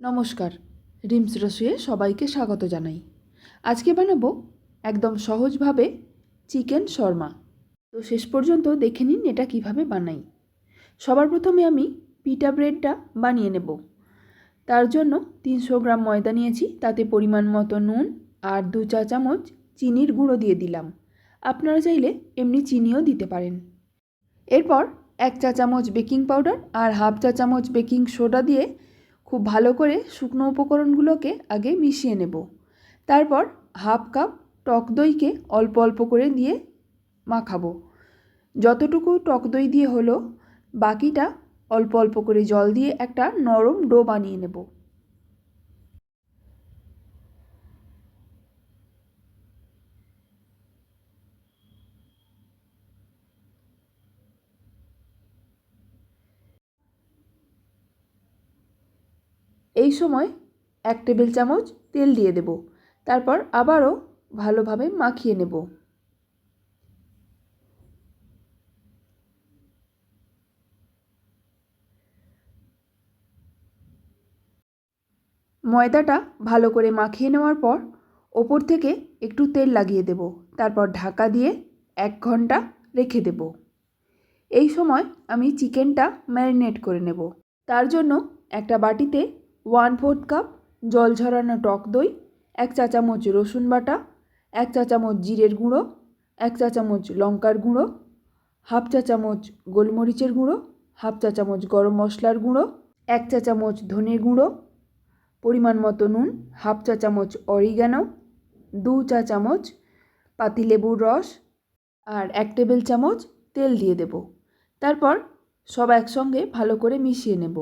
নমস্কার, রিমস রসুয়ে সবাইকে স্বাগত জানাই। আজকে বানাবো একদম সহজভাবে চিকেন শর্মা। তো শেষ পর্যন্ত দেখে নিন এটা কীভাবে বানাই। সবার প্রথমে আমি পিটা ব্রেডটা বানিয়ে নেব। তার জন্য তিনশো গ্রাম ময়দা নিয়েছি, তাতে পরিমাণ মতো নুন আর দু চা চামচ চিনির গুঁড়ো দিয়ে দিলাম। আপনারা চাইলে এমনি চিনিও দিতে পারেন। এরপর এক চা চামচ বেকিং পাউডার আর হাফ চা চামচ বেকিং সোডা দিয়ে খুব ভালো করে শুকনো উপকরণগুলোকে আগে মিশিয়ে নেব। তারপর হাফ কাপ টক দইকে অল্প অল্প করে দিয়ে মাখাবো। যতটুকু টক দই দিয়ে হলো, বাকিটা অল্প অল্প করে জল দিয়ে একটা নরম ডো বানিয়ে নেব। এই সময় এক টেবিল চামচ তেল দিয়ে দেব। তারপর আবারও ভালোভাবে মাখিয়ে নেব। ময়দাটা ভালো করে মাখিয়ে নেওয়ার পর ওপর থেকে একটু তেল লাগিয়ে দেব। তারপর ঢাকা দিয়ে এক ঘণ্টা রেখে দেব। এই সময় আমি চিকেনটা ম্যারিনেট করে নেব। তার জন্য একটা বাটিতে ওয়ান ফোর্থ কাপ জল ঝরানো টক দই, এক চা চামচ রসুন বাটা, এক চা চামচ জিরের গুঁড়ো, এক চা চামচ লঙ্কার গুঁড়ো, হাফ চা চামচ গোলমরিচের গুঁড়ো, হাফ চা চামচ গরম মশলার গুঁড়ো, এক চা চামচ ধনে গুঁড়ো, পরিমাণ মতো নুন, হাফ চা চামচ অরিগ্যানো দু চা চামচ পাতিলেবুর রস আর এক টেবিল চামচ তেল দিয়ে দেব। তারপর সব একসঙ্গে ভালো করে মিশিয়ে নেব।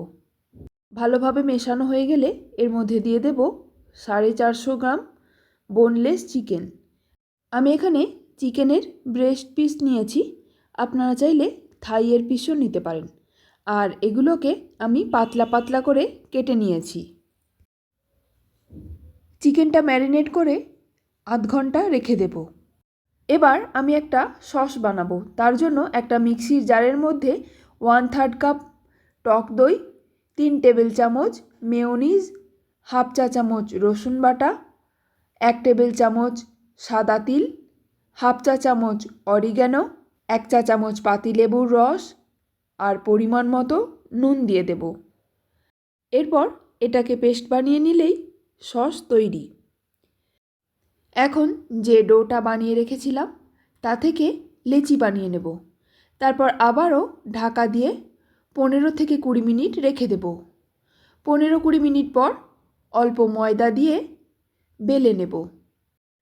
ভালোভাবে মেশানো হয়ে গেলে এর মধ্যে দিয়ে দেব সাড়ে চারশো গ্রাম বোনলেস চিকেন আমি এখানে চিকেনের ব্রেস্ট পিস নিয়েছি। আপনারা চাইলে থাইয়ের পিসও নিতে পারেন। আর এগুলোকে আমি পাতলা পাতলা করে কেটে নিয়েছি। চিকেনটা ম্যারিনেট করে আধ ঘণ্টা রেখে দেব। এবার আমি একটা সস বানাবো। তার জন্য একটা মিক্সির জারের মধ্যে ওয়ান থার্ড কাপ টক দই তিন টেবিল চামচ মেয়োনিজ, হাফ চা চামচ রসুন বাটা, এক টেবিল চামচ সাদা তিল, হাফ চা চামচ অরিগ্যানো, এক চা চামচ পাতিলেবুর রস, আর পরিমাণ মতো নুন দিয়ে দেব। এরপর এটাকে পেস্ট বানিয়ে নিলেই সস তৈরি। এখন যে ডোটা বানিয়ে রেখেছিলাম, তা থেকে লেচি বানিয়ে নেব। তারপর আবারও ঢাকা দিয়ে পনেরো থেকে কুড়ি মিনিট রেখে দেব। পনেরো কুড়ি মিনিট পর অল্প ময়দা দিয়ে বেলে নেব।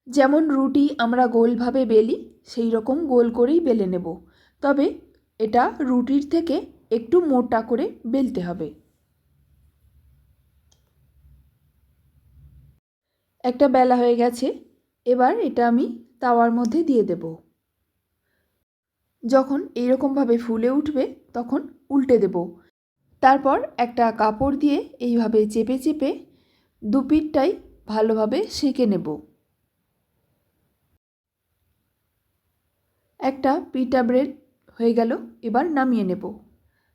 যেমন রুটি আমরা গোলভাবে বেলি, সেই রকম গোল করেই বেলে নেব। তবে এটা রুটির থেকে একটু মোটা করে বেলতে হবে। একটা বেলা হয়ে গেছে, এবার এটা আমি তাওয়ার মধ্যে দিয়ে দেব। যখন এইরকমভাবে ফুলে উঠবে, তখন উল্টে দেব। তারপর একটা কাপড় দিয়ে এইভাবে চেপে চেপে দু পিঠটাই ভালোভাবে সেঁকে নেব। একটা পিটা ব্রেড হয়ে গেল, এবার নামিয়ে নেব।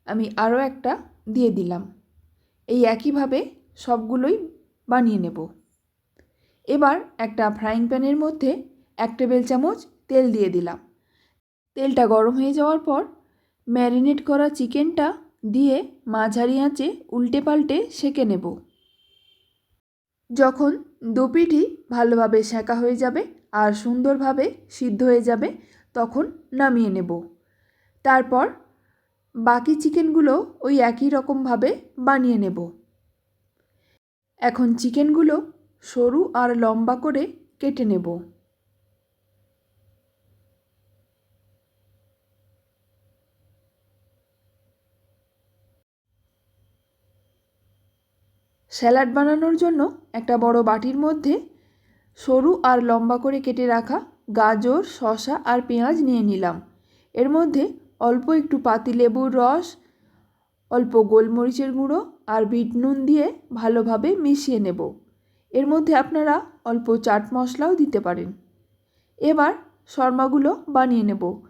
আমি আরও একটা দিয়ে দিলাম। এই একইভাবে সবগুলোই বানিয়ে নেব। এবার একটা ফ্রাইং প্যানের মধ্যে এক টেবিল চামচ তেল দিয়ে দিলাম। তেলটা গরম হয়ে যাওয়ার পর ম্যারিনেট করা চিকেনটা দিয়ে মাঝারি আঁচে উল্টে পাল্টে সেঁকে নেব। যখন দুপিঠই ভালোভাবে সেঁকা হয়ে যাবে আর সুন্দরভাবে সিদ্ধ হয়ে যাবে, তখন নামিয়ে নেব। তারপর বাকি চিকেনগুলো ওই একই রকমভাবে বানিয়ে নেব। এখন চিকেনগুলো সরু আর লম্বা করে কেটে নেব। স্যালাড বানানোর জন্য একটা বড় বাটির মধ্যে সরু আর লম্বা করে কেটে রাখা গাজর, শসা আর পেঁয়াজ নিয়ে নিলাম। এর মধ্যে অল্প একটু পাতিলেবুর রস, অল্প গোলমরিচের গুঁড়ো আর বিট নুন দিয়ে ভালোভাবে মিশিয়ে নেব। এর মধ্যে আপনারা অল্প চাট মশলাও দিতে পারেন। এবার শর্মাগুলো বানিয়ে নেব।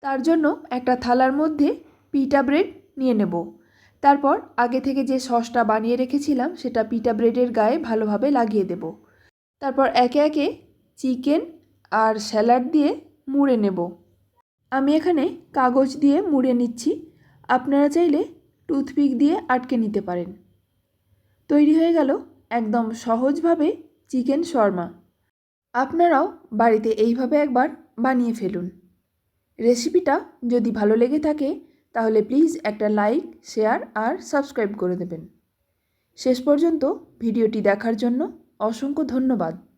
তার জন্য একটা থালার মধ্যে পিটা ব্রেড নিয়ে নেব। তারপর আগে থেকে যে সসটা বানিয়ে রেখেছিলাম, সেটা পিটা ব্রেডের গায়ে ভালোভাবে লাগিয়ে দেব। তারপর একে একে চিকেন আর স্যালাড দিয়ে মুড়ে নেব। আমি এখানে কাগজ দিয়ে মুড়ে নিচ্ছি। আপনারা চাইলে টুথপিক দিয়ে আটকে নিতে পারেন। তৈরি হয়ে গেল একদম সহজভাবে চিকেন শর্মা। আপনারাও বাড়িতে এইভাবে একবার বানিয়ে ফেলুন। রেসিপিটা যদি ভালো লেগে থাকে তাহলে প্লিজ একটা লাইক শেয়ার আর সাবস্ক্রাইব করে দেবেন। শেষ পর্যন্ত ভিডিওটি দেখার জন্য অসংখ্য ধন্যবাদ।